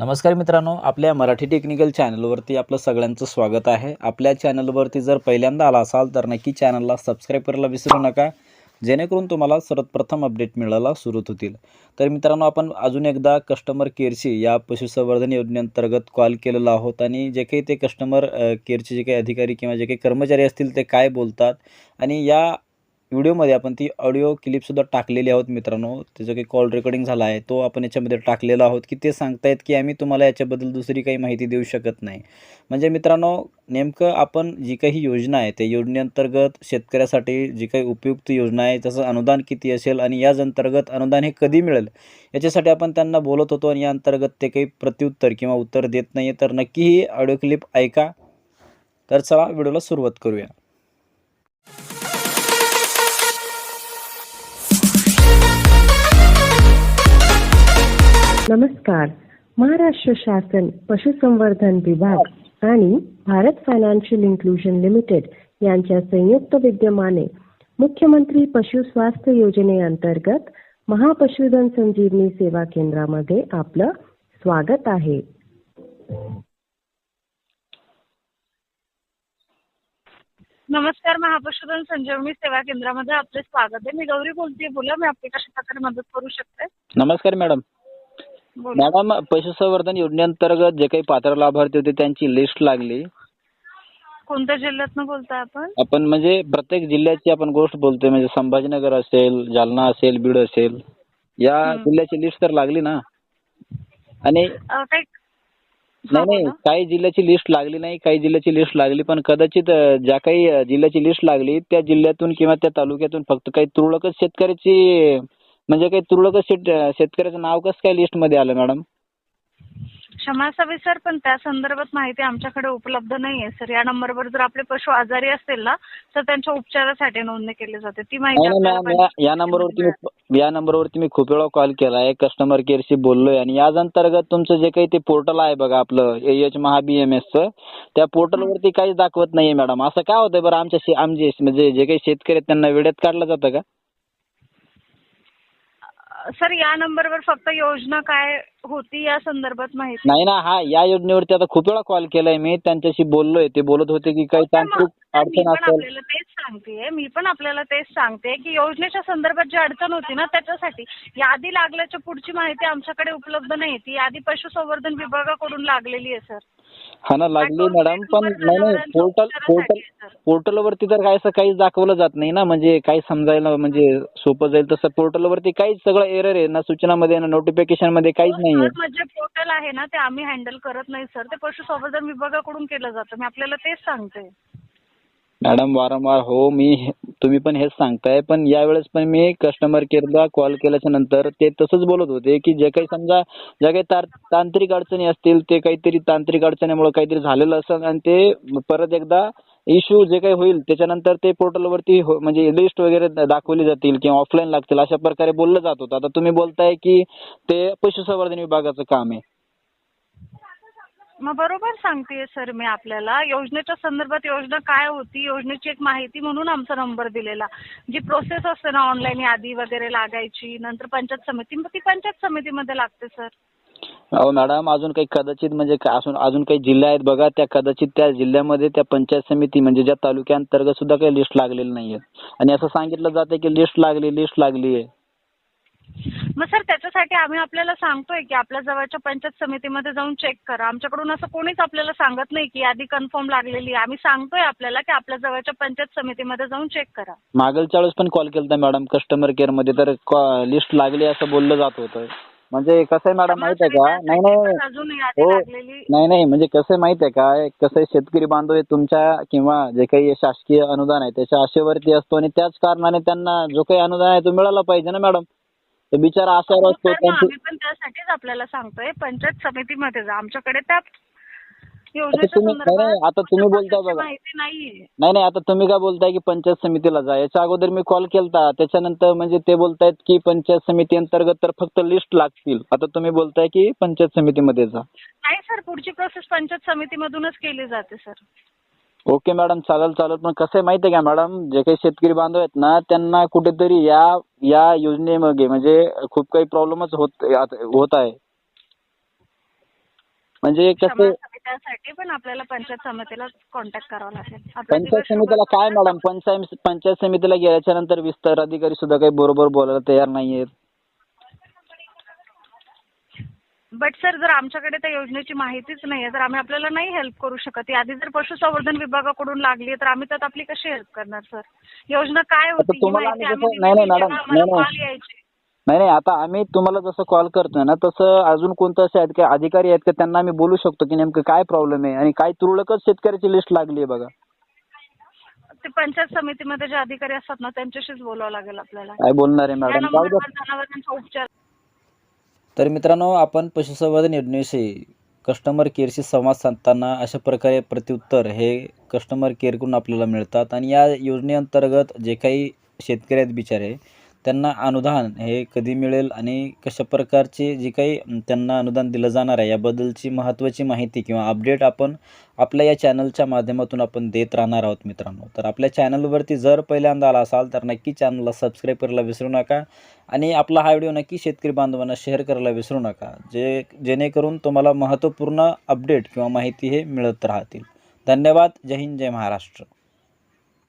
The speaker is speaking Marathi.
नमस्कार मित्रांनो आपल्या मराठी टेक्निकल चॅनलवरती आपलं सगळ्यांचं स्वागत आहे. आपल्या चॅनलवरती जर पहिल्यांदा आला असाल तर नक्की चॅनलला सबस्क्राईब करायला विसरू नका. जेणेकरून तुम्हाला सर्वप्रथम अपडेट मिळायला सुरू होतील. तर मित्रांनो आपण अजून एकदा कस्टमर केअरशी या पशुसंवर्धन योजनेअंतर्गत कॉल केलेला आहोत आणि जे काही ते कस्टमर केअरचे जे काही अधिकारी किंवा जे काही कर्मचारी असतील ते काय बोलतात आणि या व्हिडिओमध्ये आपण ती ऑडिओ क्लिपसुद्धा टाकलेली आहोत मित्रांनो. त्याचं काही कॉल रेकॉर्डिंग झाला आहे तो आपण याच्यामध्ये टाकलेला आहोत की ते सांगतायत की आम्ही तुम्हाला याच्याबद्दल दुसरी काही माहिती देऊ शकत नाही. म्हणजे मित्रांनो नेमकं आपण जी काही योजना आहे त्या योजनेअंतर्गत शेतकऱ्यासाठी जी काही उपयुक्त योजना आहे त्याचं अनुदान किती असेल आणि याच अंतर्गत अनुदान हे कधी मिळेल याच्यासाठी आपण त्यांना बोलत होतो आणि या अंतर्गत ते काही प्रत्युत्तर किंवा उत्तर देत नाही तर नक्की ही ऑडिओ क्लिप ऐका. तर चला व्हिडिओला सुरुवात करूया. नमस्कार. महाराष्ट्र शासन पशुसंवर्धन विभाग आणि भारत फायनान्शियल इन्क्लुजन लिमिटेड यांच्या संयुक्त विद्यमाने मुख्यमंत्री पशु स्वास्थ्य योजनेअंतर्गत महापशुधन संजीवनी सेवा केंद्रामध्ये आपलं स्वागत आहे. नमस्कार महापशुधन संजीवनी सेवा केंद्रामध्ये आपले स्वागत आहे. मी गौरी बोलते बोला मी आपली कशा प्रकारे मदत करू शकते? नमस्कार मॅडम. मॅडम पशुसंवर्धन योजनेअंतर्गत जे काही पात्र लाभार्थी होते त्यांची लिस्ट लागली. कोणत्या जिल्ह्यातनं बोलताय आपण? आपण म्हणजे प्रत्येक जिल्ह्याची आपण गोष्ट बोलतोय. म्हणजे संभाजीनगर असेल जालना असेल बीड असेल. या. जिल्ह्याची लिस्ट तर लागली ना? आणि अं, काही नाही नाही. काही जिल्ह्याची लिस्ट लागली नाही काही जिल्ह्याची लिस्ट लागली. पण कदाचित अं, ज्या काही अं, जिल्ह्याची लिस्ट लागली त्या जिल्ह्यातून किंवा त्या तालुक्यातून फक्त काही तुरळकच शेतकऱ्याची म्हणजे काही तुरळकच शेत शेतकऱ्याचं नाव कसं काय लिस्टमध्ये आलं मॅडम? क्षमा असावी सर पण त्या संदर्भात माहिती आमच्याकडे उपलब्ध नाहीये. सर या नंबरवर जर आपले पशु आजारी असतील ना तर त्यांच्या उपचारासाठी नोंदणी केली जाते. ती माहिती नाही आपल्याला मॅम या- या नंबरवरती मी या नंबरवरती मी खूप वेळा कॉल केलाय. कस्टमर केअरशी बोललोय आणि याच अंतर्गत तुमचं जे काही ते पोर्टल आहे बघा आपलं एच महा बी एम चं त्या पोर्टलवरती काहीच दाखवत नाहीये मॅडम. असं काय होतंय बरं आमच्या शे- आमचे म्हणजे जे काही शेतकरी आहेत त्यांना वेड्यात काढलं जातं का? सर या नंबरवर फक्त योजना काय होती या संदर्भात माहिती? नाही ना हा या योजनेवरती आता खूप वेळा कॉल केलाय मी. त्यांच्याशी बोललोय. ते बोलत होते की काही मग तांत्रिक मी अडचण पण असेल. आपल्याला तेच सांगतेय. मी पण आपल्याला तेच सांगते की योजनेच्या संदर्भात जी अडचण होती ना त्याच्यासाठी यादी लागल्याच्या पुढची माहिती आमच्याकडे उपलब्ध नाही. ती यादी पशुसंवर्धन विभागाकडून लागलेली आहे सर. हा ना लागली मॅडम पण नाही नाही पोर्टल पोर्टल आहे, सर. पोर्टलवरती तर काय असं काहीच दाखवलं जात नाही ना म्हणजे काही समजायला म्हणजे सोपं जाईल तसं. पोर्टलवरती काहीच सगळं एरर आहे ना सूचनामध्ये ना नोटिफिकेशनमध्ये काहीच नाहीये. सर, म्हणजे पोर्टल आहे ना ते आम्ही हँडल करत नाही सर ते पशुसंवर्धन विभागाकडून केलं जातं. मी आपल्याला तेच सांगते. मॅडम वारंवार हो मी तुम्ही पण हेच सांगताय पण यावेळेस पण मी कस्टमर केअरला कॉल केल्याच्यानंतर ते तसंच बोलत होते की जे काही समजा ज्या काही तार- तांत्रिक अडचणी असतील ते काहीतरी तांत्रिक अडचणीमुळे काहीतरी झालेलं असेल आणि ते परत एकदा इश्यू जे काही होईल त्याच्यानंतर ते पोर्टलवरती हो- म्हणजे लिस्ट वगैरे दाखवली जातील किंवा ऑफलाईन लागतील अशा प्रकारे बोललं जात होतं. आता तुम्ही बोलताय की ते पशुसंवर्धन विभागाचं काम आहे. मग बरोबर सांगते सर मी आपल्याला. योजनेच्या संदर्भात योजना काय होती? योजनेची एक माहिती म्हणून आमचा नंबर दिलेला. जी प्रोसेस असते ना ऑनलाईन यादी वगैरे लागायची नंतर पंचायत समिती. मग ती पंचायत समितीमध्ये लागते सर. अहो मॅडम अजून काही कदाचित म्हणजे का- अजून अजून काही जिल्हे आहेत बघा त्या कदाचित त्या जिल्ह्यामध्ये त्या पंचायत समिती म्हणजे ज्या तालुक्यांतर्गत सुद्धा काही लिस्ट लागलेली नाहीये आणि असं सांगितलं जातं की लिस्ट लागली लिस्ट लागली आहे मग सर त्याच्यासाठी आम्ही आपल्याला सांगतोय की आपल्या जवळच्या पंचायत समितीमध्ये जाऊन चेक करा. आमच्याकडून असं कोणीच आपल्याला सांगत नाही की यादी कन्फर्म लागलेली आहे. आम्ही सांगतोय आपल्याला की आपल्या जवळच्या पंचायत समितीमध्ये जाऊन चेक करा. मागलच्या वेळेस पण कॉल केलता मॅडम कस्टमर केअरमध्ये तर लिस्ट लागली असं बोललं जात होतं. म्हणजे कसं आहे मॅडम माहीत आहे का? नाही नाही. हो. नाही नाही. म्हणजे कसं आहे माहीत आहे का? कसं आहे शेतकरी बांधव हे तुमच्या किंवा जे काही शासकीय अनुदान आहे त्याच्या आशेवरती असतो आणि त्याच कारणाने त्यांना जो काही अनुदान आहे तो मिळाला पाहिजे ना मॅडम तर बिचारा हो, असतो त्यांची आम्ही पण त्यासाठीच आपल्याला सांगतोय. पंचायत समितीमध्ये जा. आमच्याकडे त्या आता योजनेच्या तुम्ही नाही नाही, संदर्भात आता तुम्ही बोलताय बघा. माहिती नाहीये. नाही नाही आता तुम्ही काय बोलताय की पंचायत समितीला जा. याच्या अगोदर मी कॉल केलता. त्याच्यानंतर म्हणजे ते बोलतायत की पंचायत समिती अंतर्गत तर फक्त लिस्ट लागतील. आता तुम्ही बोलताय की पंचायत समितीमध्ये जा. नाही सर. पुढची प्रोसेस पंचायत समितीमधूनच केली जाते सर. ओके मॅडम चालेल चालेल. पण कसं आहे माहिती आहे का मॅडम जे काही शेतकरी बांधव आहेत ना त्यांना कुठेतरी या या योजनेमध्ये म्हणजे खूप काही प्रॉब्लेमच होत होत आहे. म्हणजे कसं समित्यासाठी पण आपल्याला पंचायत समितीला कॉन्टॅक्ट करावा लागेल. पंचायत दिवस समितीला काय. मॅडम? पंचायत पंचायत समितीला गेल्याच्यानंतर विस्तार अधिकारी सुद्धा काही बरोबर बोलायला तयार नाहीयेत. बट सर जर आमच्याकडे त्या योजनेची माहितीच नाही आहे तर आम्ही आपल्याला नाही हेल्प करू शकत यादी जर पशुसंवर्धन विभागाकडून लागली तर आम्ही त्यात आपली कशी हेल्प करणार सर योजना काय होती? ही तुम्हाला माहिती आम्ही आम्ही कसं- नाही, नाही, दिली मॅडम, जेव्हा आम्हाला नाही, नाही. call यायचे. नाही नाही आता आम्ही तुम्हाला जसं कॉल करतोय ना तसं अजून कोणतं असे आहेत की अधिकारी आहेत का त्यांना आम्ही बोलू शकतो की नेमकं काय प्रॉब्लेम आहे आणि काय तुरळकच शेतकऱ्याची लिस्ट लागली आहे बघा. ते पंचायत समितीमध्ये जे अधिकारी असतात ना त्यांच्याशीच बोलावं लागेल आपल्याला. काय बोलणार आहे मॅडम जाऊ द्या. नंबरवर जनावरांचा उपचार तर मित्रांनो आपण पशुसंवर्धन योजनेविषयी कस्टमर केअरशी संवाद साधताना अशा प्रकारे प्रत्युत्तर हे कस्टमर केअरकडून आपल्याला मिळतात. आणि या योजनेअंतर्गत जे काही शेतकरी आहेत बिचारे त्यांना अनुदान हे कधी मिळेल आणि कशा प्रकारचे जे काही त्यांना अनुदान दिलं जाणार आहे याबद्दलची महत्त्वाची माहिती किंवा अपडेट आपण आपल्या या चॅनलच्या माध्यमातून आपण देत राहणार आहोत मित्रांनो. तर आपल्या चॅनलवरती जर पहिल्यांदा आला असाल तर नक्की चॅनलला सबस्क्राईब करायला विसरू नका आणि आपला हा व्हिडिओ नक्की शेतकरी बांधवांना शेअर करायला विसरू नका जे जेणेकरून तुम्हाला महत्त्वपूर्ण अपडेट किंवा माहिती हे मिळत राहतील. धन्यवाद. जय हिंद जय महाराष्ट्र.